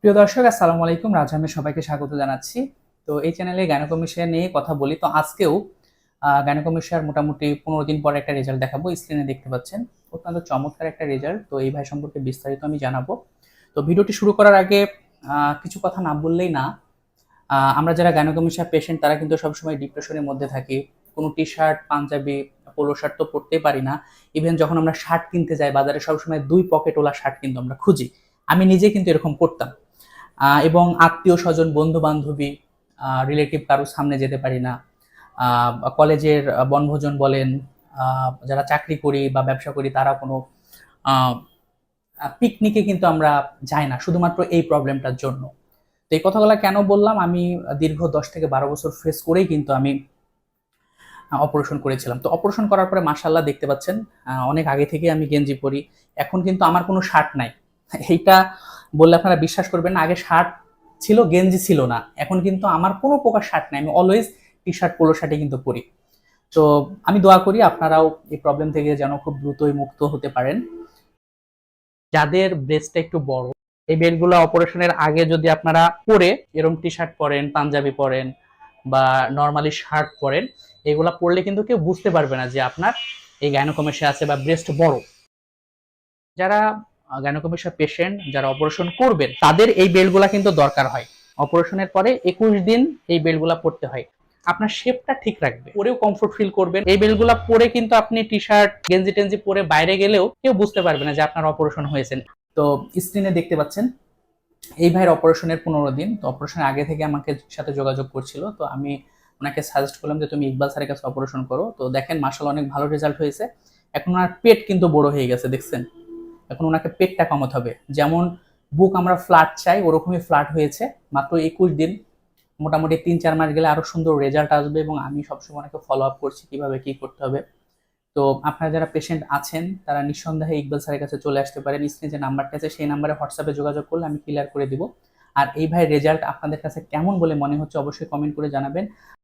প্রিয় দর্শক, আসসালামু আলাইকুম। রাজহামের সবাইকে স্বাগত জানাচ্ছি। তো এই চ্যানেলে গাইনোকমিশিয়া নিয়ে কথা বলি। তো আজকেও গাইনোকমিশিয়ার মোটামুটি পনেরো দিন পরে একটা রেজাল্ট দেখাবো। স্ক্রিনে দেখতে পাচ্ছেন, অত্যন্ত চমৎকার একটা রেজাল্ট তো এই ভাই সম্পর্কে বিস্তারিত আমি জানাব। তো ভিডিওটি শুরু করার আগে কিছু কথা না বললেই না। আমরা যারা গাইনোকমিশিয়া পেশেন্ট তারা কিন্তু সবসময় ডিপ্রেশনের মধ্যে থাকি। কোনো T shirt Punjabi polo shirt তো পরতেই পারি না। ইভেন যখন আমরা শার্ট কিনতে যাই, বাজারে সবসময় দুই পকেটওয়ালা শার্ট কিন্তু আমরা খুঁজি। আমি নিজে কিন্তু এরকম করতাম। এবং আত্মীয় স্বজন বন্ধু বান্ধবী রিলেটিভ কারোর সামনে যেতে পারি না। কলেজের বনভোজন বলেন যারা চাকরি করি বা ব্যবসা করি তারা কোনো পিকনিকে কিন্তু আমরা যাই না, শুধুমাত্র এই প্রবলেমটার জন্য। তো এই কথাগুলো কেন বললাম? আমি দীর্ঘ দশ থেকে বারো বছর ফেস করেই কিন্তু আমি অপারেশন করেছিলাম। তো অপারেশন করার পরে মাসাল্লাহ দেখতে পাচ্ছেন অনেক আগে থেকে আমি গেঞ্জি পরি। এখন কিন্তু আমার কোনো শার্ট নাই। এইটা বললে আপনারা বিশ্বাস করবেন না, আগে শার্ট ছিল, গেঞ্জি ছিল না। এখন কিন্তু আমার কোনো প্রকার শার্ট নাই, আমি অলওয়েজ টি শার্ট পোলো শার্টে কিন্তু পরি। তো আমি দোয়া করি আপনারাও এই প্রবলেম থেকে যেন খুব দ্রুতই মুক্ত হতে পারেন। যাদের ব্রেস্টটা একটু বড়, এই বেলগুলো অপারেশনের আগে যদি আপনারা পরে এরকম টি শার্ট পরেন, পাঞ্জাবি পরেন বা নর্মালি শার্ট পরেন, এগুলা পরলে কিন্তু কেউ বুঝতে পারবে না যে আপনার এই গাইনোকমেশিয়া আছে বা ব্রেস্ট বড়। যারা গাইনোকমেশিয়া পেশেন্ট যারা অপারেশন করবেন, তাদের এই বেল্টগুলা কিন্তু দরকার হয়। অপারেশনের পরে একুশ দিন এই বেল্টগুলা পরতে হয়। আপনার শেপটা ঠিক রাখবে। পরেও কমফোর্ট ফিল করবেন। এই বেল্টগুলা পরে কিন্তু আপনি টি শার্ট গেঞ্জি টেঞ্জি পরে বাইরে গেলেও কেউ বুঝতে পারবে না যে আপনার অপারেশন হয়েছেন তো স্ক্রিনে দেখতে পাচ্ছেন, এই ভাইয়ের অপারেশনের পনেরো দিন। তো অপারেশনের আগে থেকে আমাকে সাথে যোগাযোগ করছিল। তো আমি ওনাকে সাজেস্ট করলাম যে, তুমি ইকবাল স্যারের কাছে অপারেশন করো। তো দেখেন মাসাল অনেক ভালো রেজাল্ট হয়েছে। এখন ওনার পেট কিন্তু বড় হয়ে গেছে, দেখছেন? এখন ওনাকে পেটটা কমাতে হবে। যেমন বুক আমরা ফ্ল্যাট চাই, ওরকমই ফ্ল্যাট হয়েছে। মাত্র একুশ দিন, মোটামুটি তিন চার মাস গেলে আরও সুন্দর রেজাল্ট আসবে এবং আমি সবসময় ওনাকে ফলো আপ করছি কীভাবে কী করতে হবে। তো আপনারা যারা পেশেন্ট আছেন, তারা নিঃসন্দেহে ইকবাল স্যারের কাছে চলে আসতে পারেন। স্ক্রিনে যে নাম্বারটা আছে, সেই নাম্বারে হোয়াটসঅ্যাপে যোগাযোগ করলে আমি ক্লিয়ার করে দিব। আর এই ভাই রেজাল্ট আপনাদের কাছে কেমন বলে মনে হচ্ছে, অবশ্যই কমেন্ট করে জানাবেন।